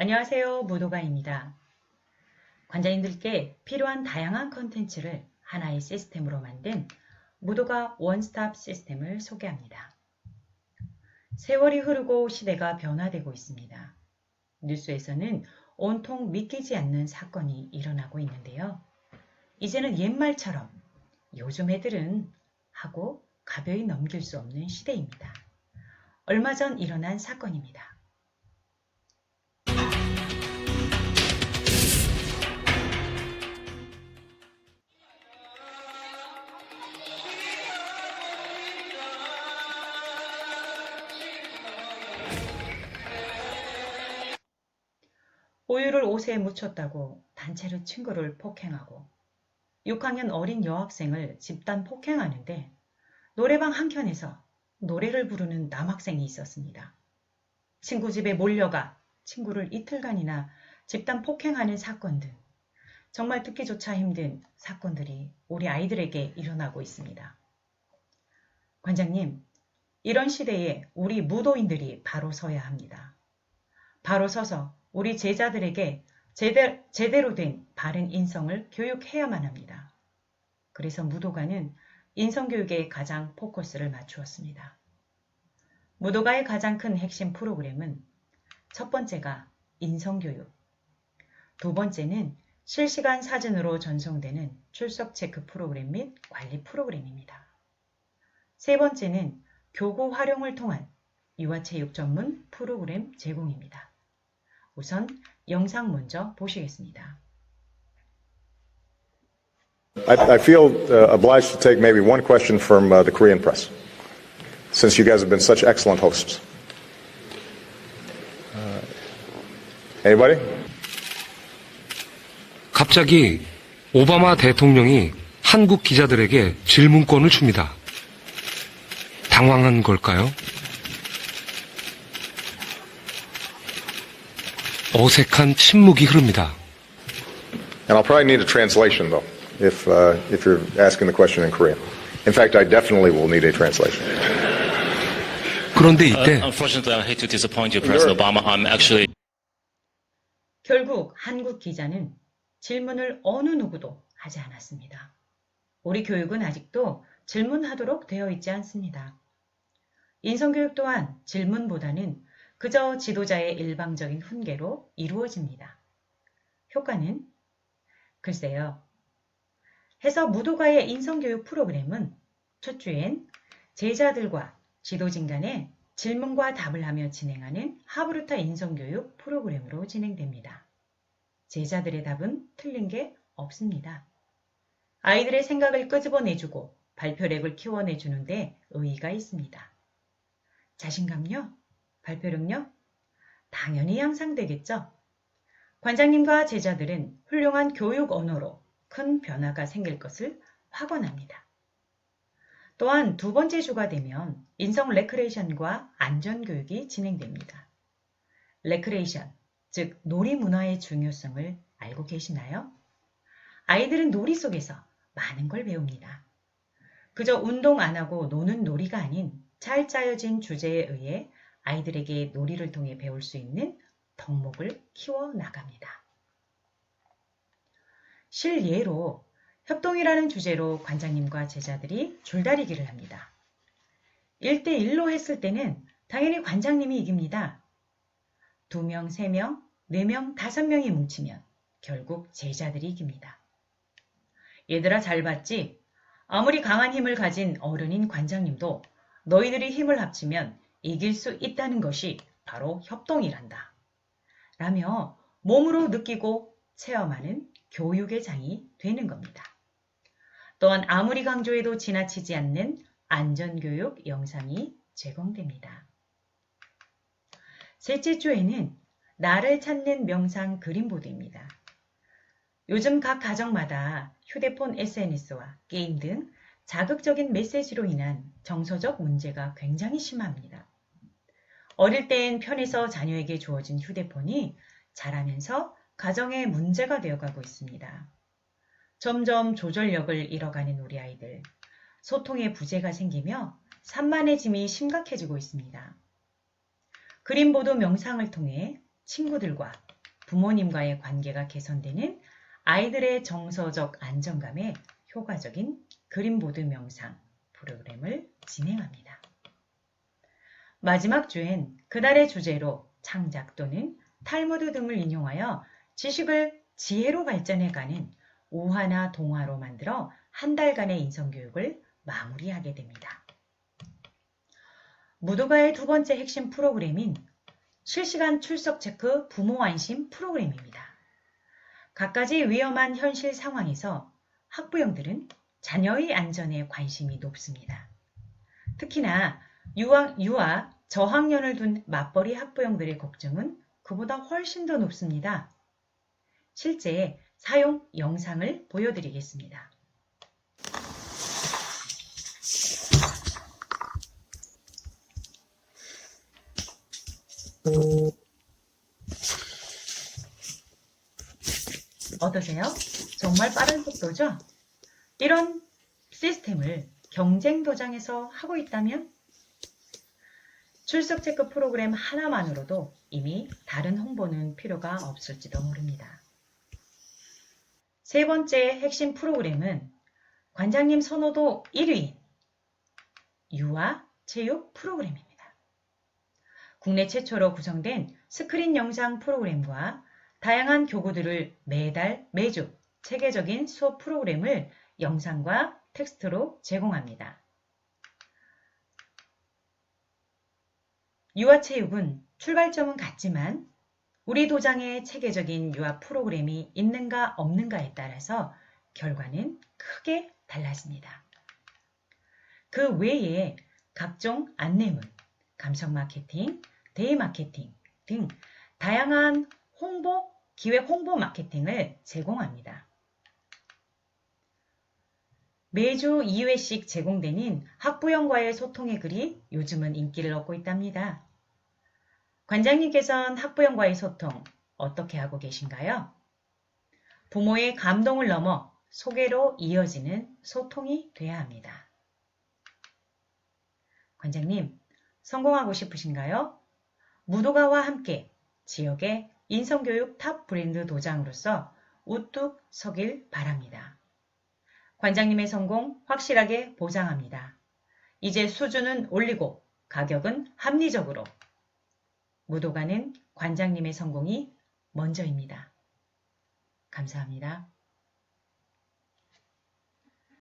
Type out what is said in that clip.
안녕하세요. 무도가입니다. 관장님들께 필요한 다양한 컨텐츠를 하나의 시스템으로 만든 무도가 원스톱 시스템을 소개합니다. 세월이 흐르고 시대가 변화되고 있습니다. 뉴스에서는 온통 믿기지 않는 사건이 일어나고 있는데요. 이제는 옛말처럼 요즘 애들은 하고 가벼이 넘길 수 없는 시대입니다. 얼마 전 일어난 사건입니다. 우유를 옷에 묻혔다고 단체로 친구를 폭행하고 6학년 어린 여학생을 집단 폭행하는데 노래방 한켠에서 노래를 부르는 남학생이 있었습니다. 친구 집에 몰려가 친구를 이틀간이나 집단 폭행하는 사건 등 정말 듣기조차 힘든 사건들이 우리 아이들에게 일어나고 있습니다. 관장님, 이런 시대에 우리 무도인들이 바로 서야 합니다. 바로 서서 우리 제자들에게 제대, 제대로 된 바른 인성을 교육해야만 합니다. 그래서 무도가는 인성교육에 가장 포커스를 맞추었습니다. 무도가의 가장 큰 핵심 프로그램은 첫 번째가 인성교육, 두 번째는 실시간 사진으로 전송되는 출석 체크 프로그램 및 관리 프로그램입니다. 세 번째는 교구 활용을 통한 유아체육 전문 프로그램 제공입니다. 우선 영상 먼저 보시겠습니다. I, I feel uh, obliged to take maybe one question from uh, the Korean press, since you guys have been such excellent hosts. Uh, anybody? 갑자기 오바마 대통령이 한국 기자들에게 질문권을 줍니다. 당황한 걸까요? 어색한 침묵이 흐릅니다. And I'll probably need a translation, though, if, uh, if you're asking the question in Korean. In fact, I definitely will need a translation. 그런데 Uh, 이때 unfortunately, I hate to disappoint you, President Obama. I'm actually 결국 한국 기자는 질문을 어느 누구도 하지 않았습니다. 우리 교육은 아직도 질문하도록 되어 있지 않습니다. 인성교육 또한 질문보다는 그저 지도자의 일방적인 훈계로 이루어집니다. 효과는? 글쎄요. 해서 무도가의 인성교육 프로그램은 첫 주엔 제자들과 지도진 간의 질문과 답을 하며 진행하는 하브루타 인성교육 프로그램으로 진행됩니다. 제자들의 답은 틀린 게 없습니다. 아이들의 생각을 끄집어내주고 발표력을 키워내주는데 의의가 있습니다. 자신감요? 발표력요? 당연히 향상되겠죠? 관장님과 제자들은 훌륭한 교육 언어로 큰 변화가 생길 것을 확언합니다. 또한 두 번째 주가 되면 인성 레크레이션과 안전교육이 진행됩니다. 레크레이션, 즉 놀이 문화의 중요성을 알고 계시나요? 아이들은 놀이 속에서 많은 걸 배웁니다. 그저 운동 안 하고 노는 놀이가 아닌 잘 짜여진 주제에 의해 아이들에게 놀이를 통해 배울 수 있는 덕목을 키워 나갑니다. 실예로 협동이라는 주제로 관장님과 제자들이 줄다리기를 합니다. 1대1로 했을 때는 당연히 관장님이 이깁니다. 2명, 3명, 4명, 5명이 뭉치면 결국 제자들이 이깁니다. 얘들아 잘 봤지? 아무리 강한 힘을 가진 어른인 관장님도 너희들이 힘을 합치면 이길 수 있다는 것이 바로 협동이란다. 라며 몸으로 느끼고 체험하는 교육의 장이 되는 겁니다. 또한 아무리 강조해도 지나치지 않는 안전교육 영상이 제공됩니다. 셋째 주에는 나를 찾는 명상 그림보드입니다. 요즘 각 가정마다 휴대폰 SNS와 게임 등 자극적인 메시지로 인한 정서적 문제가 굉장히 심합니다. 어릴 땐 편해서 자녀에게 주어진 휴대폰이 자라면서 가정에 문제가 되어가고 있습니다. 점점 조절력을 잃어가는 우리 아이들, 소통에 부재가 생기며 산만해짐이 심각해지고 있습니다. 그림보드 명상을 통해 친구들과 부모님과의 관계가 개선되는 아이들의 정서적 안정감에 효과적인 그림보드 명상 프로그램을 진행합니다. 마지막 주엔 그달의 주제로 창작 또는 탈무드 등을 인용하여 지식을 지혜로 발전해가는 오화나 동화로 만들어 한 달간의 인성교육을 마무리하게 됩니다. 무도가의 두 번째 핵심 프로그램인 실시간 출석 체크 부모 안심 프로그램입니다. 갖가지 위험한 현실 상황에서 학부형들은 자녀의 안전에 관심이 높습니다. 특히나 유아, 유아 저학년을 둔 맞벌이 학부형들의 걱정은 그보다 훨씬 더 높습니다. 실제 사용 영상을 보여드리겠습니다. 어떠세요? 정말 빠른 속도죠? 이런 시스템을 경쟁 도장에서 하고 있다면 출석 체크 프로그램 하나만으로도 이미 다른 홍보는 필요가 없을지도 모릅니다. 세 번째 핵심 프로그램은 관장님 선호도 1위인 유아 체육 프로그램입니다. 국내 최초로 구성된 스크린 영상 프로그램과 다양한 교구들을 매달 매주 체계적인 수업 프로그램을 영상과 텍스트로 제공합니다. 유아 체육은 출발점은 같지만 우리 도장에 체계적인 유아 프로그램이 있는가 없는가에 따라서 결과는 크게 달라집니다. 그 외에 각종 안내문, 감성 마케팅, 데이 마케팅 등 다양한 홍보, 기획 홍보 마케팅을 제공합니다. 매주 2회씩 제공되는 학부형과의 소통의 글이 요즘은 인기를 얻고 있답니다. 관장님께서는 학부형과의 소통 어떻게 하고 계신가요? 부모의 감동을 넘어 소개로 이어지는 소통이 돼야 합니다. 관장님, 성공하고 싶으신가요? 무도가와 함께 지역의 인성교육 탑 브랜드 도장으로서 우뚝 서길 바랍니다. 관장님의 성공 확실하게 보장합니다. 이제 수준은 올리고 가격은 합리적으로 무도가는 관장님의 성공이 먼저입니다. 감사합니다.